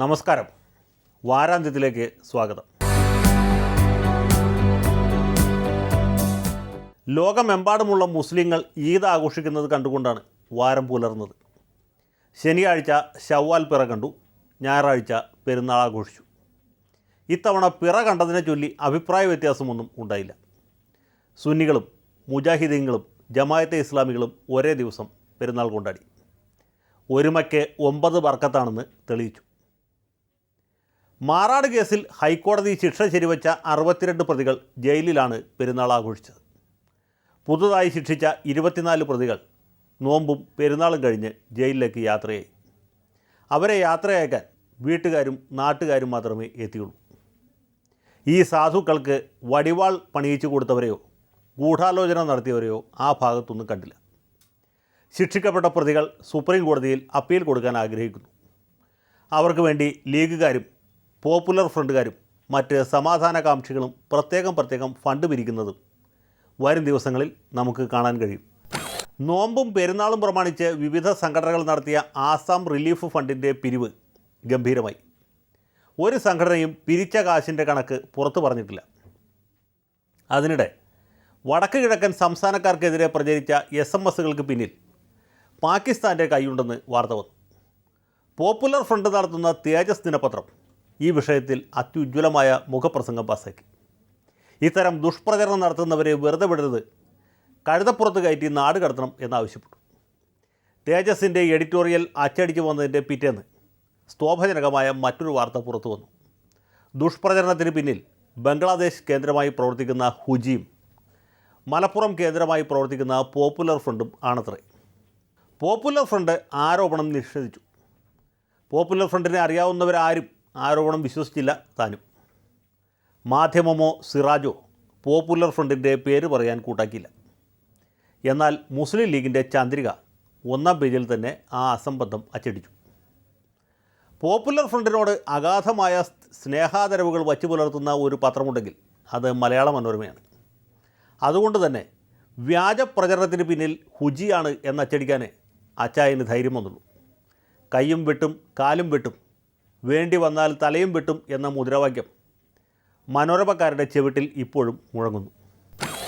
നമസ്കാരം. വാരാന്ത്യത്തിലേക്ക് സ്വാഗതം. ലോകമെമ്പാടുമുള്ള മുസ്ലിങ്ങൾ ഈദ് ആഘോഷിക്കുന്നത് കണ്ടുകൊണ്ടാണ് വാരം പുലർന്നത്. ശനിയാഴ്ച ഷവ്വാൽ പിറ കണ്ടു ഞായറാഴ്ച പെരുന്നാൾ ആഘോഷിച്ചു. ഇത്തവണ പിറ കണ്ടതിനെ ചൊല്ലി അഭിപ്രായ വ്യത്യാസമൊന്നും ഉണ്ടായില്ല. സുന്നികളും മുജാഹിദീങ്ങളും ജമായത്തെ ഇസ്ലാമികളും ഒരേ ദിവസം പെരുന്നാൾ കൊണ്ടാടി. ഒരുമയ്ക്ക് ഒമ്പത് വർക്കത്താണെന്ന് തെളിയിച്ചു. മാറാട് കേസിൽ ഹൈക്കോടതി ശിക്ഷ ശരിവച്ച അറുപത്തിരണ്ട് പ്രതികൾ ജയിലിലാണ് പെരുന്നാൾ ആഘോഷിച്ചത്. പുതുതായി ശിക്ഷിച്ച ഇരുപത്തിനാല് പ്രതികൾ നോമ്പും പെരുന്നാളും കഴിഞ്ഞ് ജയിലിലേക്ക് യാത്രയായി. അവരെ യാത്രയാക്കാൻ വീട്ടുകാരും നാട്ടുകാരും മാത്രമേ എത്തിയുള്ളൂ. ഈ സാധുക്കൾക്ക് വടിവാൾ പണിയിച്ചു കൊടുത്തവരെയോ ഗൂഢാലോചന നടത്തിയവരെയോ ആ ഭാഗത്തൊന്നും കണ്ടില്ല. ശിക്ഷിക്കപ്പെട്ട പ്രതികൾ സുപ്രീം കോടതിയിൽ അപ്പീൽ കൊടുക്കാൻ ആഗ്രഹിക്കുന്നു. അവർക്ക് വേണ്ടി ലീഗുകാരും പോപ്പുലർ ഫ്രണ്ടുകാരും മറ്റ് സമാധാനകാംക്ഷികളും പ്രത്യേകം പ്രത്യേകം ഫണ്ട് പിരിക്കുന്നതും വരും ദിവസങ്ങളിൽ നമുക്ക് കാണാൻ കഴിയും. നോമ്പും പെരുന്നാളും പ്രമാണിച്ച് വിവിധ സംഘടനകൾ നടത്തിയ ആസാം റിലീഫ് ഫണ്ടിന്റെ പിരിവ് ഗംഭീരമായി. ഒരു സംഘടനയും പിരിച്ച കാശിന്റെ കണക്ക് പുറത്തു പറഞ്ഞിട്ടില്ല. അതിനിടെ വടക്ക് കിഴക്കൻ സംസ്ഥാനക്കാർക്കെതിരെ പ്രചരിച്ച എസ് എം എസുകൾക്ക് പിന്നിൽ പാകിസ്ഥാന്റെ കൈയുണ്ടെന്ന് വാർത്ത വന്നു. പോപ്പുലർ ഫ്രണ്ട് നടത്തുന്ന തേജസ് ദിനപത്രം ഈ വിഷയത്തിൽ അത്യുജ്വലമായ മുഖപ്രസംഗം പാസാക്കി ഇത്തരം ദുഷ്പ്രചരണം നടത്തുന്നവരെ വെറുതെ വിടരുത്. കഴുതപ്പുറത്ത് കയറ്റി നാട് കടത്തണം എന്നാവശ്യപ്പെട്ടു. തേജസിന്റെ എഡിറ്റോറിയൽ അച്ചടിച്ചു വന്നതിന്റെ പിറ്റേന്ന് സ്തോഭജനകമായ മറ്റൊരു വാർത്ത പുറത്തു വന്നു. ദുഷ്പ്രചരണത്തിന് പിന്നിൽ ബംഗ്ലാദേശ് കേന്ദ്രമായി പ്രവർത്തിക്കുന്ന ഹുജിയും മലപ്പുറം കേന്ദ്രമായി പ്രവർത്തിക്കുന്ന പോപ്പുലർ ഫ്രണ്ടും ആണത്രേ. പോപ്പുലർ ഫ്രണ്ട് ആരോപണം നിഷേധിച്ചു. പോപ്പുലർ ഫ്രണ്ടിനെ അറിയാവുന്നവരാരും ആരോപണം വിശ്വസിച്ചില്ല താനും. മാധ്യമമോ സിറാജോ പോപ്പുലർ ഫ്രണ്ടിന്റെ പേര് പറയാൻ കൂട്ടാക്കിയില്ല. എന്നാൽ മുസ്ലിം ലീഗിന്റെ ചന്ദ്രിക ഒന്നാം പേജിൽ തന്നെ ആ അസംബന്ധം അച്ചടിച്ചു. പോപ്പുലർ ഫ്രണ്ടിനോട് അഗാധമായ സ്നേഹാദരവുകൾ വച്ചു പുലർത്തുന്ന ഒരു പത്രമുണ്ടെങ്കിൽ അത് മലയാള മനോരമയാണ്. അതുകൊണ്ട് തന്നെ വ്യാജ പ്രചരണത്തിന് പിന്നിൽ ഹുജിയാണ് എന്നച്ചടിക്കാനേ അച്ചായന് ധൈര്യം വന്നുള്ളൂ. കൈയും വെട്ടും കാലും വെട്ടും വേണ്ടി വന്നാൽ തലയും വെട്ടും എന്ന മുദ്രാവാക്യം മനോരമക്കാരുടെ ചെവിട്ടിൽ ഇപ്പോഴും മുഴങ്ങുന്നു.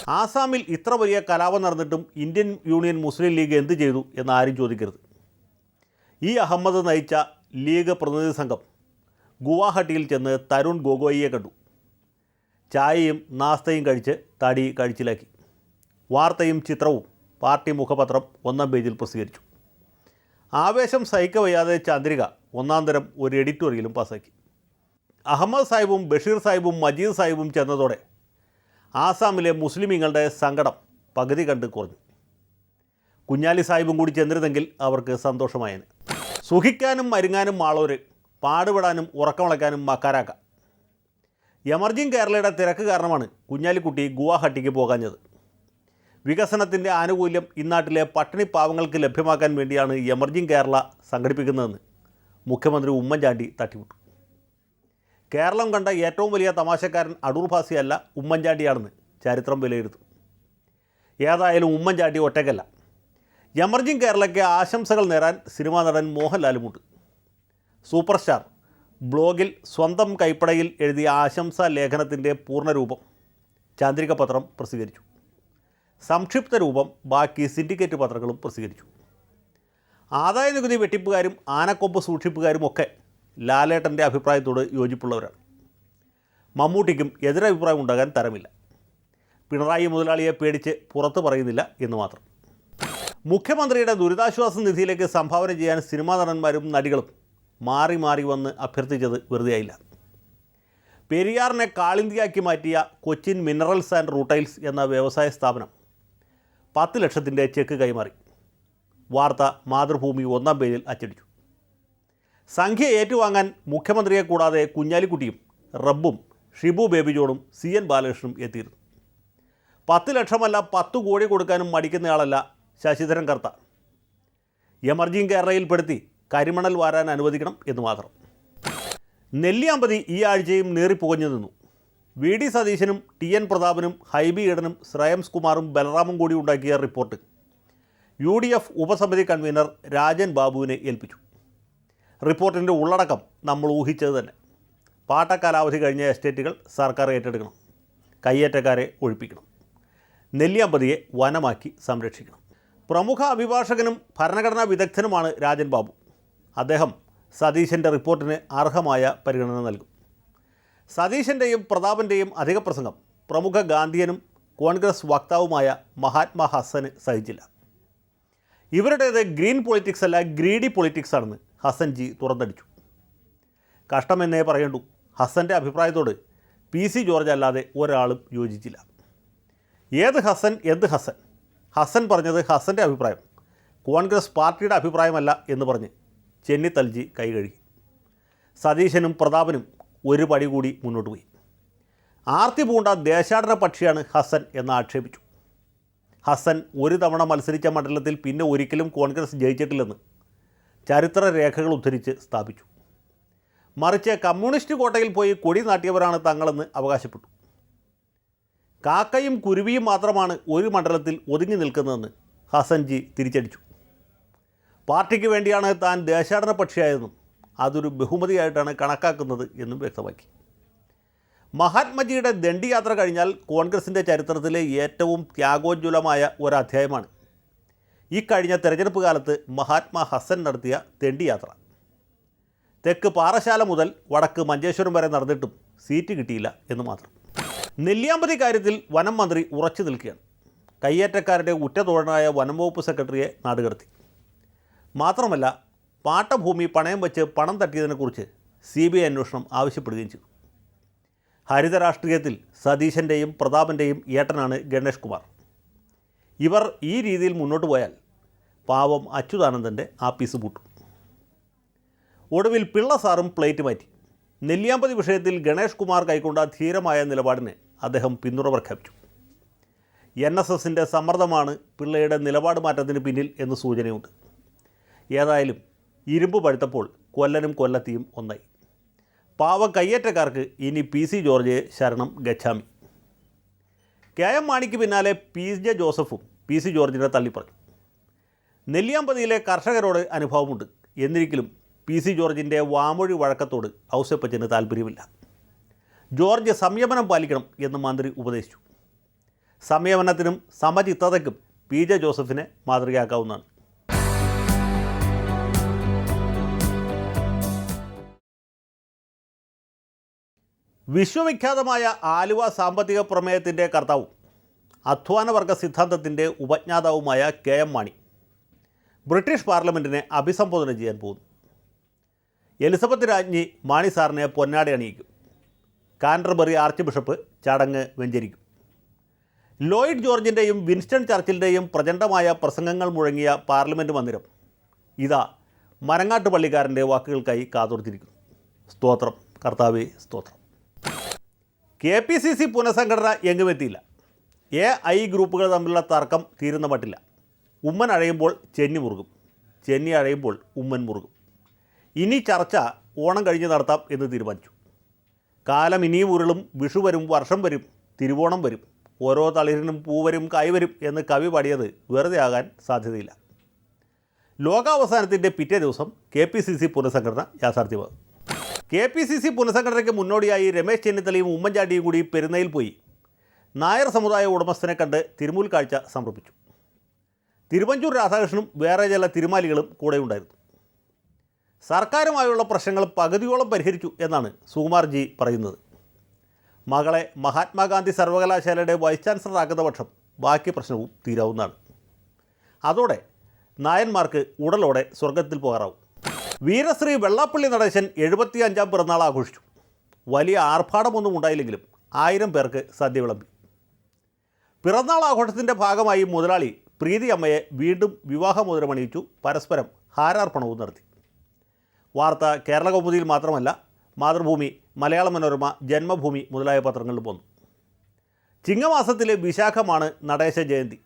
ആസാമിൽ ഇത്ര വലിയ കലാപം നടന്നിട്ടും ഇന്ത്യൻ യൂണിയൻ മുസ്ലിം ലീഗ് എന്ത് ചെയ്തു എന്ന് ആരും ചോദിക്കരുത്. ഈ അഹമ്മദ് നയിച്ച ലീഗ് പ്രതിനിധി സംഘം ഗുവാഹട്ടിയിൽ ചെന്ന് തരുൺ ഗൊഗോയിയെ കണ്ടു. ചായയും നാസ്തയും കഴിച്ച് തടി കഴിച്ചിലാക്കി. വാർത്തയും ചിത്രവും പാർട്ടി മുഖപത്രം ഒന്നാം പേജിൽ പ്രസിദ്ധീകരിച്ചു. ആവേശം സഹിക്കവയ്യാതെ ചന്ദ്രിക ഒന്നാം തരം ഒരു എഡിറ്റോറിയലും പാസാക്കി അഹമ്മദ് സാഹിബും ബഷീർ സാഹിബും മജീദ് സാഹിബും ചെന്നതോടെ ആസാമിലെ മുസ്ലിമീങ്ങളുടെ സങ്കടം പകുതി കണ്ട് കുറഞ്ഞു. കുഞ്ഞാലി സാഹിബും കൂടി ചെന്നിരുന്നെങ്കിൽ അവർക്ക് സന്തോഷമായേനെ. സുഖിക്കാനും മരുങ്ങാനും മാളോര് പാടുപെടാനും ഉറക്കമളയ്ക്കാനും മക്കാരാക്ക. എമർജിങ് കേരളയുടെ തിരക്ക് കാരണമാണ് കുഞ്ഞാലിക്കുട്ടി ഗുവാഹട്ടിക്ക് പോകാഞ്ഞത്. വികസനത്തിന്റെ ആനുകൂല്യം ഇന്നാട്ടിലെ പട്ടിണി പാവങ്ങൾക്ക് ലഭ്യമാക്കാൻ വേണ്ടിയാണ് എമർജിങ് കേരള സംഘടിപ്പിക്കുന്നതെന്ന് മുഖ്യമന്ത്രി ഉമ്മൻചാണ്ടി തട്ടിവിട്ടു. കേരളം കണ്ട ഏറ്റവും വലിയ തമാശക്കാരൻ അടൂർ ഭാസിയല്ല ഉമ്മൻചാണ്ടിയാണെന്ന് ചരിത്രം വിലയിരുത്തും. ഏതായാലും ഉമ്മൻചാണ്ടി ഒറ്റയ്ക്കല്ല. എമർജിങ് കേരളയ്ക്ക് ആശംസകൾ നേരാൻ സിനിമാ നടൻ മോഹൻലാലുമുണ്ട്. സൂപ്പർ സ്റ്റാർ ബ്ലോഗിൽ സ്വന്തം കൈപ്പടയിൽ എഴുതിയ ആശംസാ ലേഖനത്തിന്റെ പൂർണരൂപം ചാന്ദ്രിക പത്രം പ്രസിദ്ധീകരിച്ചു. സംക്ഷിപ്ത രൂപം ബാക്കി സിൻഡിക്കേറ്റ് പത്രങ്ങളും പ്രസിദ്ധീകരിച്ചു. ആദായ നികുതി വെട്ടിപ്പുകാരും ആനക്കൊമ്പ് സൂക്ഷിപ്പുകാരും ഒക്കെ ലാലേട്ടന്റെ അഭിപ്രായത്തോട് യോജിപ്പുള്ളവരാണ്. മമ്മൂട്ടിക്കും എതിരഭിപ്രായം ഉണ്ടാകാൻ തരമില്ല. പിണറായി മുതലാളിയെ പേടിച്ച് പുറത്തു പറയുന്നില്ല എന്ന് മാത്രം. മുഖ്യമന്ത്രിയുടെ ദുരിതാശ്വാസ നിധിയിലേക്ക് സംഭാവന ചെയ്യാൻ സിനിമാ നടന്മാരും നടികളും മാറി മാറി വന്ന് അഭ്യർത്ഥിച്ചത് വെറുതെയായില്ല. പെരിയാറിനെ കാളിന്തിയാക്കി മാറ്റിയ കൊച്ചിൻ മിനറൽസ് ആൻഡ് റൂട്ടൈൽസ് എന്ന വ്യവസായ സ്ഥാപനം പത്ത് ലക്ഷത്തിന്റെ ചെക്ക് കൈമാറി. വാർത്ത മാതൃഭൂമി ഒന്നാം പേജിൽ അച്ചടിച്ചു. സംഖ്യ ഏറ്റുവാങ്ങാൻ മുഖ്യമന്ത്രിയെ കൂടാതെ കുഞ്ഞാലിക്കുട്ടിയും റബ്ബും ഷിബു ബേബി ജോണും സി എൻ ബാലകൃഷ്ണനും എത്തിയിരുന്നു. പത്ത് ലക്ഷമല്ല പത്ത് കോടി കൊടുക്കാനും മടിക്കുന്നയാളല്ല ശശിധരൻ കർത്ത. എമർജിങ് കേരളയിൽപ്പെടുത്തി കരിമണൽ വാരാൻ അനുവദിക്കണം എന്ന് മാത്രം. നെല്ലിയാമ്പതി ഈ ആഴ്ചയും നേറിപ്പുകഞ്ഞു നിന്നു. വി ഡി സതീശനും ടി എൻ പ്രതാപനും ഹൈബി ഈഡനും ശ്രേയംസ് കുമാറും ബലറാമും കൂടി ഉണ്ടാക്കിയ റിപ്പോർട്ട്. യു ഡി എഫ് ഉപസമിതി കൺവീനർ രാജൻ ബാബുവിനെ ഏൽപ്പിച്ചു. റിപ്പോർട്ടിന്റെ ഉള്ളടക്കം നമ്മൾ ഊഹിച്ചത് തന്നെ. പാട്ടക്കാലാവധി കഴിഞ്ഞ എസ്റ്റേറ്റുകൾ സർക്കാർ ഏറ്റെടുക്കണം. കയ്യേറ്റക്കാരെ ഒഴിപ്പിക്കണം. നെല്ലിയമ്പതിയെ വനമാക്കി സംരക്ഷിക്കണം. പ്രമുഖ അഭിഭാഷകനും ഭരണഘടനാ വിദഗ്ധനുമാണ് രാജൻ ബാബു. അദ്ദേഹം സതീശന്റെ റിപ്പോർട്ടിന് അർഹമായ പരിഗണന നൽകും. സതീശന്റെയും പ്രതാപന്റെയും അധിക പ്രസംഗം പ്രമുഖ ഗാന്ധിയനും കോൺഗ്രസ് വക്താവുമായ മഹാത്മാ ഹസന് സഹിച്ചില്ല. ഇവരുടേത് ഗ്രീൻ പൊളിറ്റിക്സ് അല്ല ഗ്രീഡി പൊളിറ്റിക്സ് ആണെന്ന് ഹസൻ ജി തുറന്നടിച്ചു. കഷ്ടമെന്നേ പറയണ്ടു. ഹസന്റെ അഭിപ്രായത്തോട് പി സി ജോർജ് അല്ലാതെ ഒരാളും യോജിച്ചില്ല. ഏത് ഹസൻ എന്ത് ഹസൻ? ഹസൻ പറഞ്ഞത് ഹസന്റെ അഭിപ്രായം. കോൺഗ്രസ് പാർട്ടിയുടെ അഭിപ്രായമല്ല എന്ന് പറഞ്ഞ് ചെന്നിത്തൽജി കൈ കഴുകി. സതീശനും പ്രതാപനും ഒരു പടി കൂടി മുന്നോട്ട് പോയി. ആർത്തി പൂണ്ട ദേശാടന പക്ഷിയാണ് ഹസൻ എന്ന് ആക്ഷേപിച്ചു. ഹസൻ ഒരു തവണ മത്സരിച്ച മണ്ഡലത്തിൽ പിന്നെ ഒരിക്കലും കോൺഗ്രസ് ജയിച്ചിട്ടില്ലെന്ന് ചരിത്ര രേഖകൾ ഉദ്ധരിച്ച് സ്ഥാപിച്ചു. മറിച്ച് കമ്മ്യൂണിസ്റ്റ് കോട്ടയിൽ പോയി കൊടി നാട്ടിയവരാണ് തങ്ങളെന്ന് അവകാശപ്പെട്ടു. കാക്കയും കുരുവിയും മാത്രമാണ് ഒരു മണ്ഡലത്തിൽ ഒതുങ്ങി നിൽക്കുന്നതെന്ന് ഹസൻജി തിരിച്ചടിച്ചു. പാർട്ടിക്ക് വേണ്ടിയാണ് താൻ ദേശാടന പക്ഷിയായതെന്നും അതൊരു ബഹുമതിയായിട്ടാണ് കണക്കാക്കുന്നത് എന്നും വ്യക്തമാക്കി. മഹാത്മജിയുടെ ദണ്ഡിയാത്ര കഴിഞ്ഞാൽ കോൺഗ്രസിന്റെ ചരിത്രത്തിലെ ഏറ്റവും ത്യാഗോജ്വലമായ അധ്യായമാണ് ഈ കഴിഞ്ഞ തെരഞ്ഞെടുപ്പ് കാലത്ത് മഹാത്മാ ഹസൻ നടത്തിയ ദണ്ഡിയാത്ര. തെക്ക് പാറശാല മുതൽ വടക്ക് മഞ്ചേശ്വരം വരെ നടന്നിട്ടും സീറ്റ് കിട്ടിയില്ല എന്ന് മാത്രം. നെല്ലിയാമ്പതി കാര്യത്തിൽ വനം മന്ത്രി ഉറച്ചു നിൽക്കുകയാണ്. കയ്യേറ്റക്കാരുടെ ഉറ്റതോഴനായ വനം വകുപ്പ് സെക്രട്ടറിയെ നാടുകടത്തി മാത്രമല്ല പാട്ടഭൂമി പണയം വെച്ച് പണം തട്ടിയതിനെക്കുറിച്ച് സി ബി ഐ അന്വേഷണം ആവശ്യപ്പെടുകയും ചെയ്തു. ഹരിത രാഷ്ട്രീയത്തിൽ സതീശന്റെയും പ്രതാപന്റെയും ഏട്ടനാണ് ഗണേഷ് കുമാർ. ഇവർ ഈ രീതിയിൽ മുന്നോട്ട് പോയാൽ പാവം അച്യുതാനന്ദന്റെ ആപ്പീസ് പൂട്ടും. ഒടുവിൽ പിള്ള സാറും പ്ലേറ്റ് മാറ്റി. നെല്ലിയാമ്പതി വിഷയത്തിൽ ഗണേഷ് കുമാർ കൈക്കൊണ്ട ധീരമായ നിലപാടിനെ അദ്ദേഹം പിന്തുണ പ്രഖ്യാപിച്ചു. എൻ എസ് എസിന്റെ സമ്മർദ്ദമാണ് പിള്ളയുടെ നിലപാട് മാറ്റത്തിന് പിന്നിൽ എന്ന് സൂചനയുണ്ട്. ഏതായാലും ഇരുമ്പ് പഴുത്തപ്പോൾ കൊല്ലനും കൊല്ലത്തിയും ഒന്നായി. പാവ കയ്യേറ്റക്കാർക്ക് ഇനി പി സി ജോർജ് ശരണം ഗച്ഛാമി. കെ എം മാണിക്ക് പിന്നാലെ പി ജെ ജോസഫും പി സി ജോർജിനെ തള്ളിപ്പറഞ്ഞു. നെല്ലിയാമ്പതിയിലെ കർഷകരോട് അനുഭവമുണ്ട്. എന്നിരിക്കലും പി സി ജോർജിന്റെ വാമൊഴി വഴക്കത്തോട് ഔസപ്പച്ചന് താല്പര്യമില്ല ജോർജ് സംയമനം പാലിക്കണം എന്ന് മന്ത്രി ഉപദേശിച്ചു. സംയമനത്തിനും സമചിത്തതയ്ക്കും പി ജെ ജോസഫിനെ മാതൃകയാക്കാവുന്നതാണ്. വിശ്വവിഖ്യാതമായ ആലുവ സാമ്പത്തിക പ്രമേയത്തിന്റെ കർത്താവും അധ്വാനവർഗ സിദ്ധാന്തത്തിന്റെ ഉപജ്ഞാതാവുമായ കെ എം മാണി. ബ്രിട്ടീഷ് പാർലമെന്റിനെ അഭിസംബോധന ചെയ്യാൻ പോകുന്നു. എലിസബത്ത് രാജ്ഞി മാണി സാറിനെ പൊന്നാടി അണിയിക്കും. കാൻഡർബറി ആർച്ച് ബിഷപ്പ് ചടങ്ങ് വെഞ്ചരിക്കും. ലോയിഡ് ജോർജിന്റെയും വിൻസ്റ്റൺ ചർച്ചിലിന്റെയും പ്രചണ്ഡമായ പ്രസംഗങ്ങൾ മുഴങ്ങിയ പാർലമെന്റ് മന്ദിരം ഇതാ മരങ്ങാട്ട് പള്ളിക്കാരന്റെ വാക്കുകൾക്കായി കാതോർത്തിരിക്കുന്നു. സ്തോത്രം. കർത്താവേ സ്തോത്രം. കെ പി സി സി പുനഃസംഘടന എങ്ങുമെത്തിയില്ല എ ഐ ഗ്രൂപ്പുകൾ തമ്മിലുള്ള തർക്കം തീരുന്ന മട്ടില്ല. ഉമ്മൻ അഴയുമ്പോൾ ചെന്നി മുറുകും. ചെന്നി അഴയുമ്പോൾ ഉമ്മൻ മുറുകും. ഇനി ചർച്ച ഓണം കഴിഞ്ഞ് നടത്താം എന്ന് തീരുമാനിച്ചു. കാലം ഇനിയും ഉരുളും വിഷു വരും വർഷം വരും തിരുവോണം വരും. ഓരോ തളിരിനും പൂവരും കൈവരും എന്ന് കവി പാടിയത് വെറുതെ ആകാൻ സാധ്യതയില്ല. ലോകാവസാനത്തിന്റെ പിറ്റേ ദിവസം കെ പി സി സി പുനഃസംഘടന യാഥാർത്ഥ്യമാകും. കെ പി സി സി പുനഃസംഘടനയ്ക്ക് മുന്നോടിയായി രമേശ് ചെന്നിത്തലയും ഉമ്മൻചാണ്ടിയും കൂടി പെരുന്നയിൽ പോയി. നായർ സമുദായ ഉടമസ്ഥനെ കണ്ട് തിരുമൂൽ കാഴ്ച സമർപ്പിച്ചു തിരുവഞ്ചൂർ രാധാകൃഷ്ണനും വേറെ ചില തിരുമാലികളും കൂടെ ഉണ്ടായിരുന്നു. സർക്കാരുമായുള്ള പ്രശ്നങ്ങൾ പകുതിയോളം പരിഹരിച്ചു എന്നാണ് സുകുമാർജി പറയുന്നത്. മകളെ മഹാത്മാഗാന്ധി സർവകലാശാലയുടെ വൈസ് ചാൻസലറാക്കുന്ന പക്ഷം ബാക്കി പ്രശ്നവും തീരാവുന്നതാണ്. അതോടെ നായന്മാർക്ക് ഉടലോടെ സ്വർഗത്തിൽ പോകാറാവും. വീരശ്രീ വെള്ളാപ്പള്ളി നടേശൻ എഴുപത്തി അഞ്ചാം പിറന്നാൾ ആഘോഷിച്ചു. വലിയ ആർഭാടമൊന്നും ഉണ്ടായില്ലെങ്കിലും ആയിരം പേർക്ക് സദ്യ വിളമ്പി. പിറന്നാൾ ആഘോഷത്തിന്റെ ഭാഗമായി മുതലാളി പ്രീതി അമ്മയെ വീണ്ടും വിവാഹമോതിരമണിയിച്ചു പരസ്പരം ഹാരാർപ്പണവും നടത്തി. വാർത്ത കേരള കൗമുദിയിൽ മാത്രമല്ല മാതൃഭൂമി മലയാള മനോരമ ജന്മഭൂമി മുതലായ പത്രങ്ങളിൽ വന്നു. ചിങ്ങമാസത്തിലെ വിശാഖമാണ് നടേശ ജയന്തി.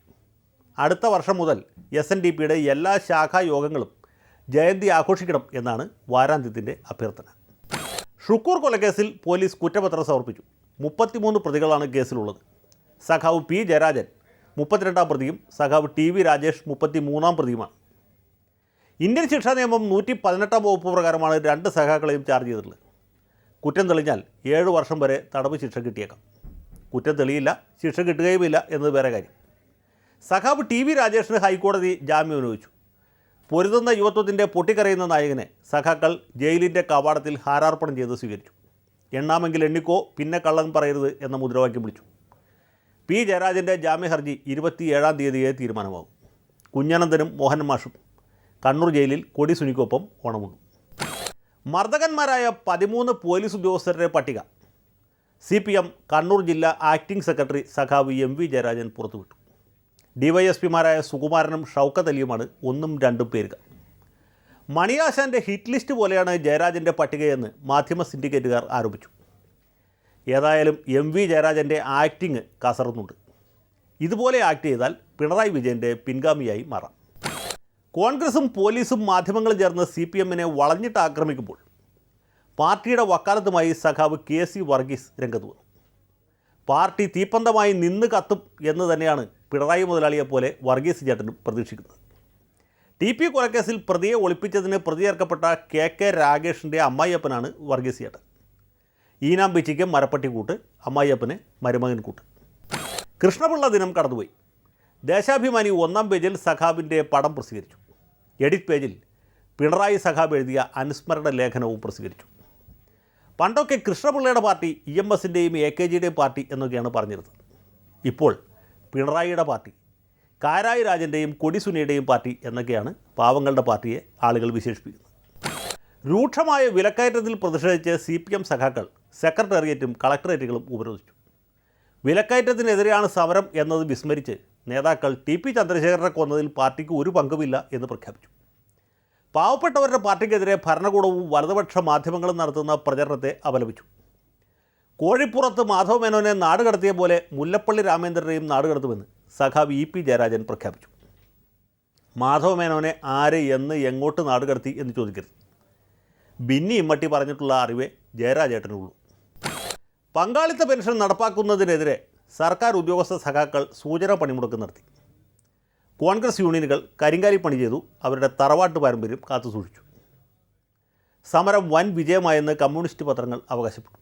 അടുത്ത വർഷം മുതൽ എസ് എൻ ഡി പിയുടെ എല്ലാ ശാഖാ യോഗങ്ങളും ജയന്തി ആഘോഷിക്കണം എന്നാണ് വാരാന്ത്യത്തിന്റെ അഭ്യർത്ഥന. ഷുക്കൂർ കൊലക്കേസിൽ പോലീസ് കുറ്റപത്രം സമർപ്പിച്ചു. മുപ്പത്തിമൂന്ന് പ്രതികളാണ് കേസിലുള്ളത്. സഖാവ് പി ജയരാജൻ മുപ്പത്തിരണ്ടാം പ്രതിയും സഖാവ് ടി വി രാജേഷ് മുപ്പത്തി മൂന്നാം പ്രതിയുമാണ്. ഇന്ത്യൻ ശിക്ഷാ നിയമം നൂറ്റി പതിനെട്ടാം വകുപ്പ് പ്രകാരമാണ് രണ്ട് സഖാക്കളെയും ചാർജ് ചെയ്തിട്ടുള്ളത്. കുറ്റം തെളിഞ്ഞാൽ ഏഴ് വർഷം വരെ തടവ് ശിക്ഷ കിട്ടിയേക്കാം. കുറ്റം തെളിയില്ല ശിക്ഷ കിട്ടുകയുമില്ല എന്നത് വേറെ കാര്യം. സഖാബ് ടി വി രാജേഷിന് ഹൈക്കോടതി ജാമ്യം അനുവദിച്ചു. പൊരുതുന്ന യുവത്വത്തിന്റെ പൊട്ടിക്കരയുന്ന നായകനെ സഖാക്കൾ ജയിലിന്റെ കവാടത്തിൽ ഹാരാർപ്പണം ചെയ്ത് സ്വീകരിച്ചു. എണ്ണാമെങ്കിൽ എണ്ണിക്കോ പിന്നെ കള്ളൻ പറയരുത് എന്ന മുദ്രാവാക്യം വിളിച്ചു. പി. ജയരാജന്റെ ജാമ്യ ഹർജി ഇരുപത്തിയേഴാം തീയതിയെ തീരുമാനമാകും. കുഞ്ഞനന്ദനും മോഹൻ മാഷും കണ്ണൂർ ജയിലിൽ കൊടി സുനിക്കൊപ്പം ഓണമുണ്ടു മർദ്ദകന്മാരായ പതിമൂന്ന് പോലീസ് ഉദ്യോഗസ്ഥരുടെ പട്ടിക. സി പി എം കണ്ണൂർ ജില്ലാ ആക്ടിംഗ് സെക്രട്ടറി സഖാവ് എം വി ജയരാജൻ പുറത്തുവിട്ടു. ഡിവൈഎസ്പിമാരായ സുകുമാരനും ഷൗക്കത്ത് അലിയുമാണ് ഒന്നും രണ്ടും പേരുകൾ മണിയാശാന്റെ ഹിറ്റ് ലിസ്റ്റ് പോലെയാണ് ജയരാജന്റെ പട്ടികയെന്ന് മാധ്യമ സിൻഡിക്കേറ്റുകാർ ആരോപിച്ചു. ഏതായാലും എം വി ജയരാജന്റെ ആക്ടിങ് കസറുന്നുണ്ട്. ഇതുപോലെ ആക്ട് ചെയ്താൽ പിണറായി വിജയന്റെ പിൻഗാമിയായി മാറാം. കോൺഗ്രസും പോലീസും മാധ്യമങ്ങളും ചേർന്ന് സി പി എമ്മിനെ വളഞ്ഞിട്ട് ആക്രമിക്കുമ്പോൾ പാർട്ടിയുടെ വക്കാലത്തുമായി സഖാവ് കെ സി വർഗീസ് രംഗത്ത് വന്നു. പാർട്ടി തീപ്പന്തമായി നിന്ന് കത്തും എന്ന് തന്നെയാണ് പിണറായി മുതലാളിയെപ്പോലെ വർഗീസ് ചേട്ടനും പ്രതീക്ഷിക്കുന്നത്. ടി പി കൊലക്കേസിൽ പ്രതിയെ ഒളിപ്പിച്ചതിന് പ്രതി ചേർക്കപ്പെട്ട കെ കെ രാഗേഷിന്റെ അമ്മായിയപ്പനാണ് വർഗീസ് ചേട്ടൻ. ഈനാം ബിച്ചിക്ക് മരപ്പട്ടി കൂട്ട് അമ്മായിയപ്പന് മരുമകൻ കൂട്ട് കൃഷ്ണപിള്ള ദിനം കടന്നുപോയി. ദേശാഭിമാനി ഒന്നാം പേജിൽ സഖാബിന്റെ പടം പ്രസിദ്ധീകരിച്ചു. എഡിറ്റ് പേജിൽ പിണറായി സഖാബ് എഴുതിയ അനുസ്മരണ ലേഖനവും പ്രസിദ്ധീകരിച്ചു. പണ്ടൊക്കെ കൃഷ്ണപിള്ളയുടെ പാർട്ടി ഇ എം എസിന്റെയും എ കെ ജിയുടെയും പാർട്ടി എന്നൊക്കെയാണ് പറഞ്ഞിരുന്നത്. ഇപ്പോൾ പിണറായിയുടെ പാർട്ടി കാരായി രാജന്റെയും കൊടിസുനിയുടെയും പാർട്ടി എന്നൊക്കെയാണ് പാവങ്ങളുടെ പാർട്ടിയെ ആളുകൾ വിശേഷിപ്പിക്കുന്നത്. രൂക്ഷമായ വിലക്കയറ്റത്തിൽ പ്രതിഷേധിച്ച് സി പി എം സഖാക്കൾ സെക്രട്ടേറിയറ്റും കളക്ടറേറ്റുകളും ഉപരോധിച്ചു. വിലക്കയറ്റത്തിനെതിരെയാണ് സമരം എന്നത് വിസ്മരിച്ച് നേതാക്കൾ ടി പി ചന്ദ്രശേഖരനെ കൊന്നതിൽ പാർട്ടിക്ക് ഒരു പങ്കുമില്ല എന്ന് പ്രഖ്യാപിച്ചു. പാവപ്പെട്ടവരുടെ പാർട്ടിക്കെതിരെ ഭരണകൂടവും വലതുപക്ഷ മാധ്യമങ്ങളും നടത്തുന്ന പ്രചരണത്തെ അപലപിച്ചു. കോഴിപ്പുറത്ത് മാധവ മേനോനെ നാടുകടത്തിയ പോലെ മുല്ലപ്പള്ളി രാമേന്ദ്രനെയും നാടുകടത്തുമെന്ന് സഖാവ് ഇ പി ജയരാജൻ പ്രഖ്യാപിച്ചു. മാധവ മേനോനെ ആര് എന്ന് എങ്ങോട്ട് നാടുകടത്തി എന്ന് ചോദിക്കരുത്. ബിന്നി ഇമ്മട്ടി പറഞ്ഞിട്ടുള്ള അറിവേ ജയരാജേട്ടനുള്ളൂ. പങ്കാളിത്ത പെൻഷൻ നടപ്പാക്കുന്നതിനെതിരെ സർക്കാർ ഉദ്യോഗസ്ഥ സഖാക്കൾ സൂചന പണിമുടക്ക് നടത്തി. കോൺഗ്രസ് യൂണിയനുകൾ കരിങ്കാലി പണി ചെയ്തു. അവരുടെ തറവാട്ട് പാരമ്പര്യം കാത്തുസൂക്ഷിച്ചു സമരം വൻ വിജയമായെന്ന് കമ്മ്യൂണിസ്റ്റ് പത്രങ്ങൾ അവകാശപ്പെട്ടു.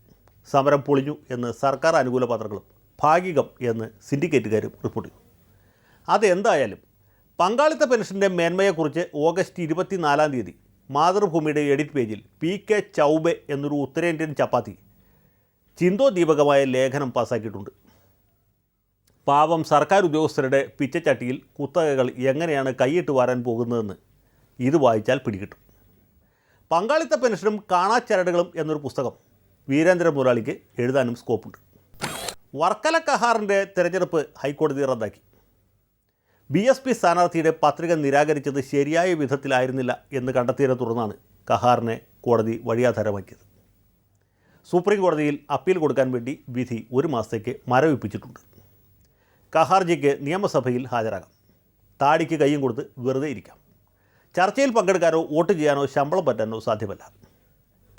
സമരം പൊളിഞ്ഞു എന്ന് സർക്കാർ അനുകൂല പത്രങ്ങളും ഭാഗികം എന്ന് സിൻഡിക്കേറ്റുകാരും റിപ്പോർട്ട് ചെയ്തു. അതെന്തായാലും പങ്കാളിത്ത പെൻഷന്റെ മേന്മയെക്കുറിച്ച് ഓഗസ്റ്റ് ഇരുപത്തിനാലാം തീയതി മാതൃഭൂമിയുടെ എഡിറ്റ് പേജിൽ പി കെ ചൗബെ എന്നൊരു ഉത്തരേന്ത്യൻ ചപ്പാത്തി ചിന്തോദീപകമായ ലേഖനം പാസ്സാക്കിയിട്ടുണ്ട്. പാവം സർക്കാർ ഉദ്യോഗസ്ഥരുടെ പിച്ചച്ചട്ടിയിൽ കുത്തകകൾ എങ്ങനെയാണ് കൈയിട്ട് വാരാൻ പോകുന്നതെന്ന് ഇത് വായിച്ചാൽ പിടികിട്ടും. പങ്കാളിത്ത പെൻഷനും കാണാച്ചരടുകളും എന്നൊരു പുസ്തകം വീരേന്ദ്ര മുരാളിക്ക് എഴുതാനും സ്കോപ്പുണ്ട്. വർക്കല കഹാറിന്റെ തിരഞ്ഞെടുപ്പ് ഹൈക്കോടതി റദ്ദാക്കി. ബി എസ് പി സ്ഥാനാർത്ഥിയുടെ പത്രിക നിരാകരിച്ചത് ശരിയായ വിധത്തിലായിരുന്നില്ല എന്ന് കണ്ടെത്തിയതിനെ തുടർന്നാണ് കഹാറിനെ കോടതി വഴിയാധാരമാക്കിയത്. സുപ്രീം കോടതിയിൽ അപ്പീൽ കൊടുക്കാൻ വേണ്ടി വിധി ഒരു മാസത്തേക്ക് മരവിപ്പിച്ചിട്ടുണ്ട്. കഹാർജിക്ക് നിയമസഭയിൽ ഹാജരാകാം. താടിക്ക് കൈയും കൊടുത്ത് വെറുതെ ഇരിക്കാം. ചർച്ചയിൽ പങ്കെടുക്കാനോ വോട്ട് ചെയ്യാനോ ശമ്പളം പറ്റാനോ സാധ്യമല്ല.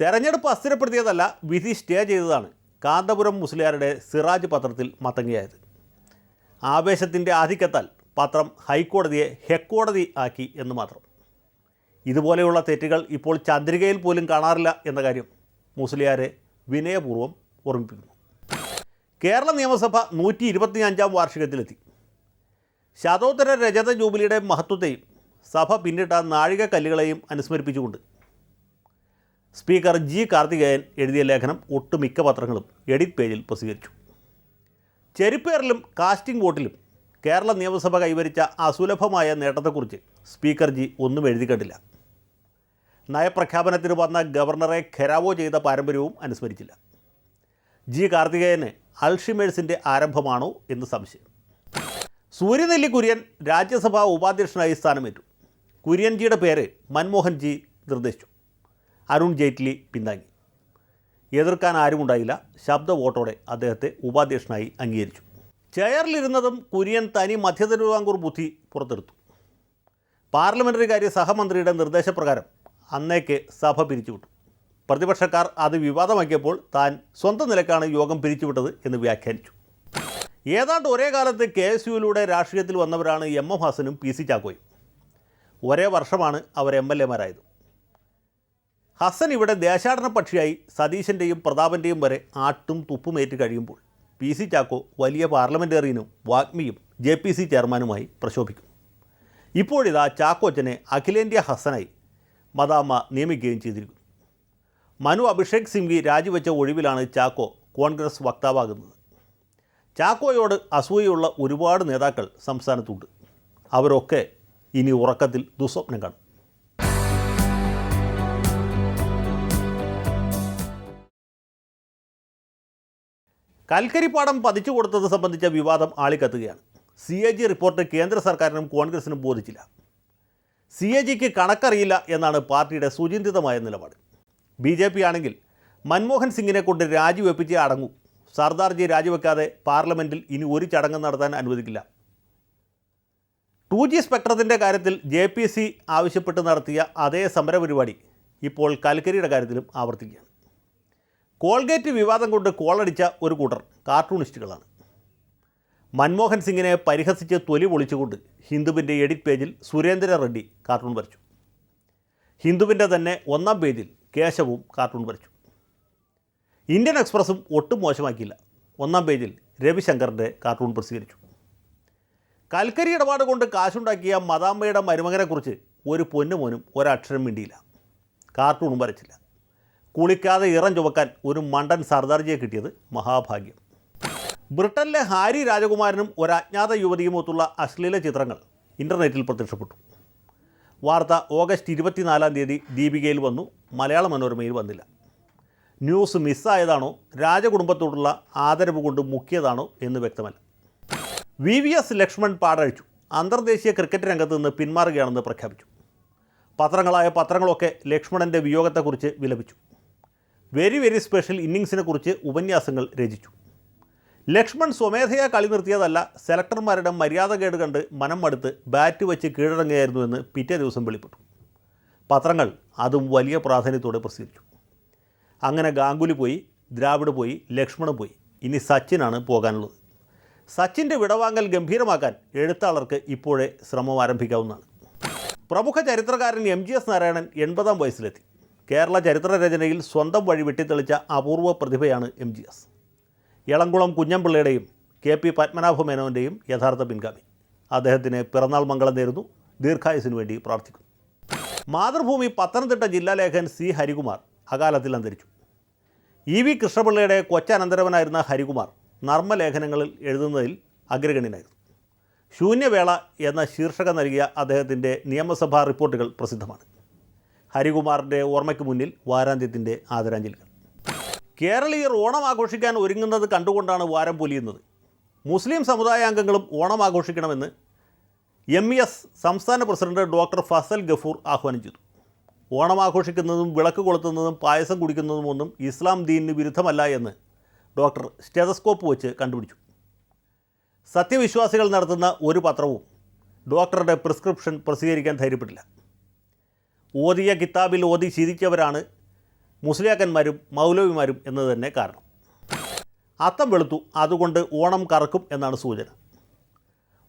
തെരഞ്ഞെടുപ്പ് അസ്ഥിരപ്പെടുത്തിയതല്ല വിധി സ്റ്റേ ചെയ്തതാണ് കാന്തപുരം മുസ്ലിയാരുടെ സിറാജ് പത്രത്തിൽ മത്തങ്ങിയായത്. ആവേശത്തിന്റെ ആധിക്യത്താൽ പത്രം ഹൈക്കോടതിയെ ഹെക്കോടതി ആക്കി എന്ന് മാത്രം. ഇതുപോലെയുള്ള തെറ്റുകൾ ഇപ്പോൾ ചന്ദ്രികയിൽ പോലും കാണാറില്ല എന്ന കാര്യം മുസ്ലിയാരെ വിനയപൂർവം ഓർമ്മിപ്പിക്കുന്നു. കേരള നിയമസഭ നൂറ്റി ഇരുപത്തിയഞ്ചാം വാർഷികത്തിലെത്തി. ശതോത്തര രജത ജൂബിലിയുടെ മഹത്വത്തെയും സഭ പിന്നിട്ട നാഴികക്കല്ലുകളെയും അനുസ്മരിപ്പിച്ചുകൊണ്ട് സ്പീക്കർ ജി കാർത്തികേയൻ എഴുതിയ ലേഖനം ഒട്ടുമിക്ക പത്രങ്ങളും എഡിറ്റ് പേജിൽ പ്രസിദ്ധീകരിച്ചു. ചെരുപ്പേറിലും കാസ്റ്റിംഗ് വോട്ടിലും കേരള നിയമസഭ കൈവരിച്ച അസുലഭമായ നേട്ടത്തെക്കുറിച്ച് സ്പീക്കർ ജി ഒന്നും എഴുതി കണ്ടില്ല. നയപ്രഖ്യാപനത്തിന് വന്ന ഗവർണറെ ഖെരാവോ ചെയ്ത പാരമ്പര്യവും അനുസ്മരിച്ചില്ല. ജി കാർത്തികേയന് അൾഷിമേഴ്സിന്റെ ആരംഭമാണോ എന്ന് സംശയം. സൂര്യനെല്ലി കുര്യൻ രാജ്യസഭാ ഉപാധ്യക്ഷനായി സ്ഥാനമേറ്റു. കുര്യൻജിയുടെ പേര് മൻമോഹൻജി നിർദ്ദേശിച്ചു. അരുൺ ജെയ്റ്റ്ലി പിന്താങ്ങി. എതിർക്കാൻ ആരുമുണ്ടായില്ല. ശബ്ദ വോട്ടോടെ അദ്ദേഹത്തെ ഉപാധ്യക്ഷനായി അംഗീകരിച്ചു. ചെയറിലിരുന്നതും കുര്യൻ തനി മധ്യതിരുവിതാംകൂർ ബുദ്ധി പുറത്തെടുത്തു. പാർലമെന്ററി കാര്യ സഹമന്ത്രിയുടെ നിർദ്ദേശപ്രകാരം അന്നേക്ക് സഭ പിരിച്ചുവിട്ടു. പ്രതിപക്ഷക്കാർ അത് വിവാദമാക്കിയപ്പോൾ താൻ സ്വന്തം നിലക്കാണ് യോഗം പിരിച്ചുവിട്ടത് എന്ന് വ്യാഖ്യാനിച്ചു. ഏതാണ്ട് ഒരേ കാലത്ത് കെ എസ് യുവിലൂടെ രാഷ്ട്രീയത്തിൽ വന്നവരാണ് എം എം ഹാസനും പി സി ചാക്കോയും. ഒരേ വർഷമാണ് അവർ എം എൽ എമാരായത് ഹസൻ ഇവിടെ ദേശാടന പക്ഷിയായി സതീശന്റെയും പ്രതാപന്റെയും വരെ ആട്ടും തുപ്പുമേറ്റ് കഴിയുമ്പോൾ പി സി ചാക്കോ വലിയ പാർലമെന്റേറിയനും വാഗ്മിയും ജെ പി സി ചെയർമാനുമായി പ്രശോഭിക്കും. ഇപ്പോഴിതാ ചാക്കോച്ചനെ അഖിലേന്ത്യാ ഹസനായി മദാമ്മ നിയമിക്കുകയും ചെയ്തിരിക്കുന്നു. മനു അഭിഷേക് സിംഗ്വി രാജിവെച്ച ഒഴിവിലാണ് ചാക്കോ കോൺഗ്രസ് വക്താവാകുന്നത്. ചാക്കോയോട് അസൂയുള്ള ഒരുപാട് നേതാക്കൾ സംസ്ഥാനത്തുണ്ട്. അവരൊക്കെ ഇനി ഉറക്കത്തിൽ ദുസ്വപ്നം കാണും. കൽക്കരിപ്പാടം പതിച്ചു കൊടുത്തത് സംബന്ധിച്ച വിവാദം ആളിക്കത്തുകയാണ്. സി എ ജി റിപ്പോർട്ട് കേന്ദ്ര സർക്കാരിനും കോൺഗ്രസിനും ബോധിച്ചില്ല. സി എ ജിക്ക് കണക്കറിയില്ല എന്നാണ് പാർട്ടിയുടെ സുചിന്തിതമായ നിലപാട്. ബി ജെ പി ആണെങ്കിൽ മൻമോഹൻ സിംഗിനെ കൊണ്ട് രാജിവെപ്പിച്ചേ അടങ്ങൂ. സർദാർജി രാജിവെക്കാതെ പാർലമെന്റിൽ ഇനി ഒരു ചടങ്ങ് നടത്താൻ അനുവദിക്കില്ല. ടു ജി സ്പെക്ട്രത്തിന്റെ കാര്യത്തിൽ ജെ പി സി ആവശ്യപ്പെട്ട് നടത്തിയ അതേ സമരപരിപാടി ഇപ്പോൾ കൽക്കരിയുടെ കാര്യത്തിലും ആവർത്തിക്കുകയാണ്. കോൾഗേറ്റ് വിവാദം കൊണ്ട് കോളടിച്ച ഒരു കൂട്ടർ കാർട്ടൂണിസ്റ്റുകളാണ്. മൻമോഹൻ സിംഗിനെ പരിഹസിച്ച് തൊലി പൊളിച്ചുകൊണ്ട് ഹിന്ദുവിന്റെ എഡിറ്റ് പേജിൽ സുരേന്ദ്ര റെഡ്ഡി കാർട്ടൂൺ വരച്ചു. ഹിന്ദുവിന്റെ തന്നെ ഒന്നാം പേജിൽ കേശവും കാർട്ടൂൺ വരച്ചു. ഇന്ത്യൻ എക്സ്പ്രസ്സും ഒട്ടും മോശമാക്കിയില്ല. ഒന്നാം പേജിൽ രവിശങ്കറിന്റെ കാർട്ടൂൺ പ്രസിദ്ധീകരിച്ചു. കൽക്കരി ഇടപാട് കൊണ്ട് കാശുണ്ടാക്കിയ മദാമ്മയുടെ മരുമകനെക്കുറിച്ച് ഒരു പൊന്നുമോനും ഒരക്ഷരം മിണ്ടിയില്ല. കാർട്ടൂണും വരച്ചില്ല. കുളിക്കാതെ ഇറം ചുവക്കാൻ ഒരു മണ്ടൻ സർദാർജിയെ കിട്ടിയത് മഹാഭാഗ്യം. ബ്രിട്ടനിലെ ഹാരി രാജകുമാരനും ഒരു അജ്ഞാത യുവതിയുമൊത്തുള്ള അശ്ലീല ചിത്രങ്ങൾ ഇന്റർനെറ്റിൽ പ്രത്യക്ഷപ്പെട്ടു. വാർത്ത ഓഗസ്റ്റ് ഇരുപത്തിനാലാം തീയതി ദീപികയിൽ വന്നു. മലയാള മനോരമയിൽ വന്നില്ല. ന്യൂസ് മിസ്സായതാണോ? രാജകുടുംബത്തോടുള്ള ആദരവ് കൊണ്ട് മുക്കിയതാണോ എന്ന് വ്യക്തമല്ല. വി വി എസ് ലക്ഷ്മൺ പാടഴിച്ചു. അന്തർദേശീയ ക്രിക്കറ്റ് രംഗത്ത് നിന്ന് പിന്മാറുകയാണെന്ന് പ്രഖ്യാപിച്ചു. പത്രങ്ങളായ പത്രങ്ങളൊക്കെ ലക്ഷ്മണന്റെ വിയോഗത്തെക്കുറിച്ച് വിലപിച്ചു. വെരി വെരി സ്പെഷ്യൽ ഇന്നിങ്സിനെക്കുറിച്ച് ഉപന്യാസങ്ങൾ രചിച്ചു. ലക്ഷ്മൺ സ്വമേധയാ കളി നിർത്തിയതല്ല സെലക്ടർമാരുടെ മര്യാദകേട് കണ്ട് മനം മടുത്ത് ബാറ്റ് വെച്ച് കീഴടങ്ങുകയായിരുന്നുവെന്ന് പിറ്റേ ദിവസം വെളിപ്പെട്ടു. പത്രങ്ങൾ അതും വലിയ പ്രാധാന്യത്തോടെ പ്രസിദ്ധിച്ചു അങ്ങനെ ഗാംഗുലി പോയി ദ്രാവിഡ് പോയി ലക്ഷ്മണ് പോയി. ഇനി സച്ചിനാണ് പോകാനുള്ളത്. സച്ചിന്റെ വിടവാങ്ങൽ ഗംഭീരമാക്കാൻ എഴുത്താളർക്ക് ഇപ്പോഴേ ശ്രമം ആരംഭിക്കാവുന്നതാണ്. പ്രമുഖ ചരിത്രകാരൻ എം ജി എസ് നാരായണൻ എൺപതാം വയസ്സിലെത്തി. കേരള ചരിത്ര രചനയിൽ സ്വന്തം വഴി വെട്ടിത്തെളിച്ച അപൂർവ പ്രതിഭയാണ് എം ജി എസ്. എളംകുളം കുഞ്ഞമ്പിള്ളയുടെയും കെ പി പത്മനാഭ മേനോന്റെയും യഥാർത്ഥ പിൻഗാമി. അദ്ദേഹത്തിന് പിറന്നാൾ മംഗളം നേരുന്നു. ദീർഘായുസിനു വേണ്ടി പ്രാർത്ഥിക്കുന്നു. മാതൃഭൂമി പത്തനംതിട്ട ജില്ലാ ലേഖകൻ സി ഹരികുമാർ അകാലത്തിൽ അന്തരിച്ചു. ഇ വി കൃഷ്ണപിള്ളയുടെ കൊച്ചനന്തരവനായിരുന്ന ഹരികുമാർ നർമ്മലേഖനങ്ങളിൽ എഴുതുന്നതിൽ അഗ്രഗണ്യനായിരുന്നു. ശൂന്യവേള എന്ന ശീർഷകം നൽകിയ അദ്ദേഹത്തിന്റെ നിയമസഭാ റിപ്പോർട്ടുകൾ പ്രസിദ്ധമാണ്. ഹരികുമാറിന്റെ ഓർമ്മയ്ക്ക് മുന്നിൽ വാരാന്ത്യത്തിന്റെ ആദരാഞ്ജലികൾ. കേരളീയർ ഓണം ആഘോഷിക്കാൻ ഒരുങ്ങുന്നത് കണ്ടുകൊണ്ടാണ് വാരം പൊലിയുന്നത്. മുസ്ലിം സമുദായാംഗങ്ങളും ഓണം ആഘോഷിക്കണമെന്ന് എം എസ് സംസ്ഥാന പ്രസിഡന്റ് ഡോക്ടർ ഫസൽ ഗഫൂർ ആഹ്വാനം ചെയ്തു ഓണം ആഘോഷിക്കുന്നതും വിളക്ക് കൊളുത്തുന്നതും പായസം കുടിക്കുന്നതും ഒന്നും ഇസ്ലാം ദീനിന് വിരുദ്ധമല്ല എന്ന് ഡോക്ടർ സ്റ്റെതസ്കോപ്പ് വെച്ച് കണ്ടുപിടിച്ചു. സത്യവിശ്വാസികൾ നടത്തുന്ന ഒരു പത്രവും ഡോക്ടറുടെ പ്രിസ്ക്രിപ്ഷൻ പ്രസിദ്ധീകരിക്കാൻ ധൈര്യപ്പെട്ടില്ല. ഓതിയ കിതാബിൽ ഓതി ശീലിച്ചവരാണ് മുസ്ലിയാക്കന്മാരും മൗലവിമാരും എന്നത് തന്നെ കാരണം. അത്തം വെളുത്തു അതുകൊണ്ട് ഓണം കറക്കും എന്നാണ് സൂചന.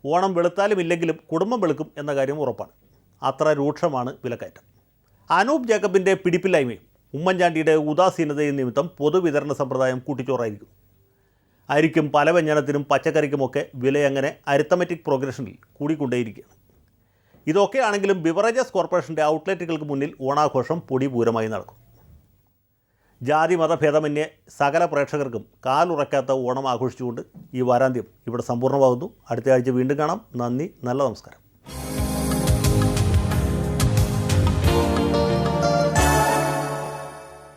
ഓണം വെളുത്താലും ഇല്ലെങ്കിലും കുടുംബം വെളുക്കും എന്ന കാര്യം ഉറപ്പാണ്. അത്ര രൂക്ഷമാണ് വിലക്കയറ്റം. അനൂപ് ജേക്കബിന്റെ പിടിപ്പില്ലായ്മയും ഉമ്മൻചാണ്ടിയുടെ ഉദാസീനതയും നിമിത്തം പൊതുവിതരണ സമ്പ്രദായം കൂട്ടിച്ചോറായിരിക്കും. അരിക്കും പല വ്യഞ്ജനത്തിനും പച്ചക്കറിക്കുമൊക്കെ വിലയങ്ങനെ അരിത്തമെറ്റിക് പ്രോഗ്രഷനിൽ കൂടിക്കൊണ്ടേയിരിക്കുകയാണ്. ഇതൊക്കെയാണെങ്കിലും ബിവറേജസ് കോർപ്പറേഷന്റെ ഔട്ട്ലെറ്റുകൾക്ക് മുന്നിൽ ഓണാഘോഷം പൊടിപൂരമായി നടക്കും. ജാതി മതഭേദമന്യേ സകല പ്രേക്ഷകർക്കും കാലുറക്കാത്ത ഓണം ആഘോഷിച്ചുകൊണ്ട് ഈ വാരാന്ത്യം ഇവിടെ സമ്പൂർണമാകുന്നു. അടുത്ത ആഴ്ച വീണ്ടും കാണാം. നന്ദി നല്ല നമസ്കാരം.